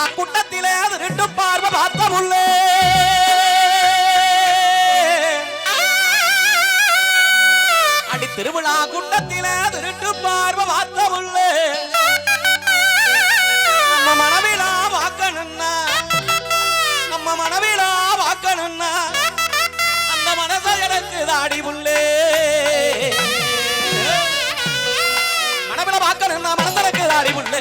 திருவிழா கூட்டத்திலே அது ரெண்டு பார்வை பார்த்த உள்ளே அடி திருவிழா கூட்டத்திலே அது ரெண்டு பார்வை பார்த்த உள்ளே நம்ம மனவிழா வாக்கணும்னா நம்ம மனவிழா வாக்கணும்னா அந்த மனசை எனக்கு தாடி உள்ளே. மனவிழா வாக்கணும்னா மனசனுக்கு தாடி உள்ளே.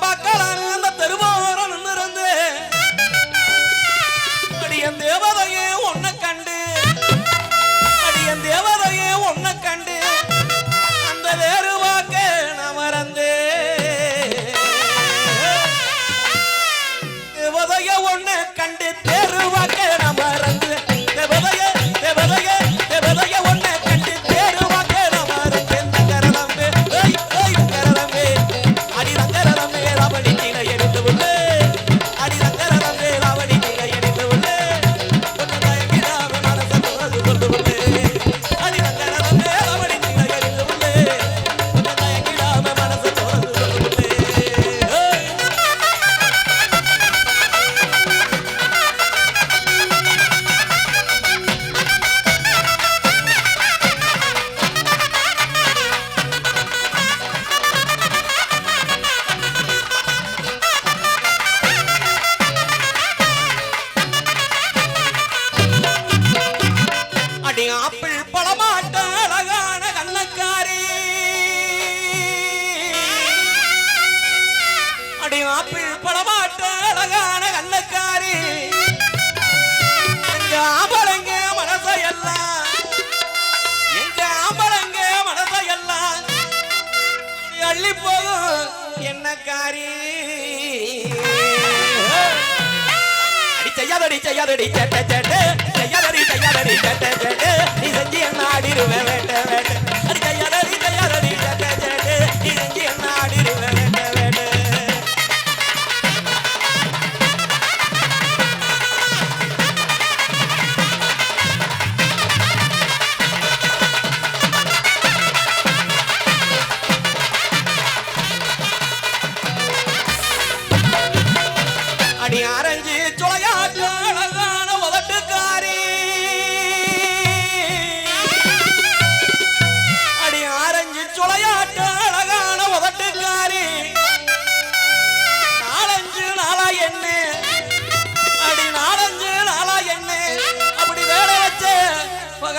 Lambaka. ஆப்பிள் பழமாட்ட அழகான கண்ணக்காரி எங்க ஆம்பளைங்க மனசையெல்லாம் எங்க ஆம்பளைங்க மனசையெல்லாம் அள்ளி போகும் என்னக்காரி அடி செய்யாதடி செய்யாதடி சேட்ட சேட்டு. செய்யாதடி செய்யாதடி சேட்ட சேட்டு. நீ செஞ்சு என்ன ஆடிருவே வேட்டை வேட்டை. அடி செய்யாதடி செய்யாதடி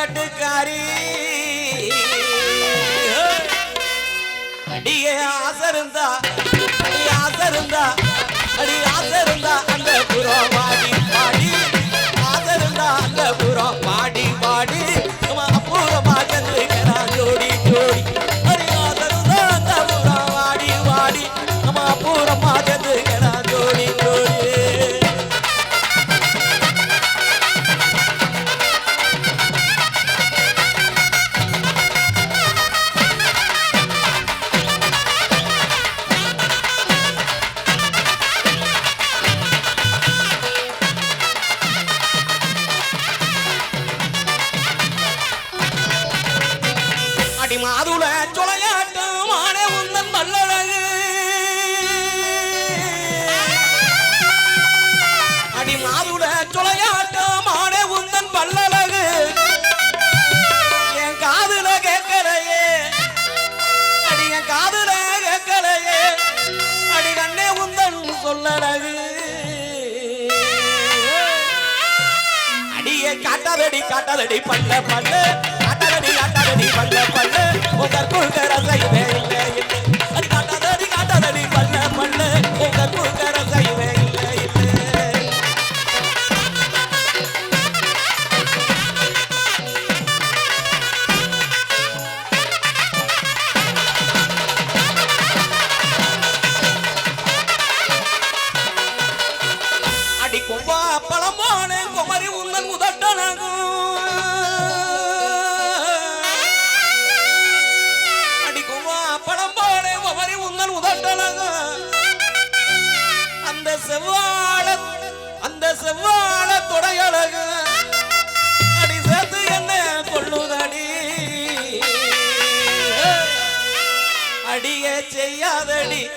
பகட்டுக்காரி அடியே ஆசருந்தா அடி ஆசருந்தா அடி ஆசருந்தா அந்த புறம் பாடி பாடி ஆசருந்தா அந்த புறம் பாடி பாடி அப்புறம் சொல்லழகு அடியே காட்டாதடி காட்டாதடி பல்ல பல்ல. காட்டாதடி காட்டாதடி பல்ல பல்ல. உங்கள் கரசைவே இல்லை இல்லை தெரியாதடி.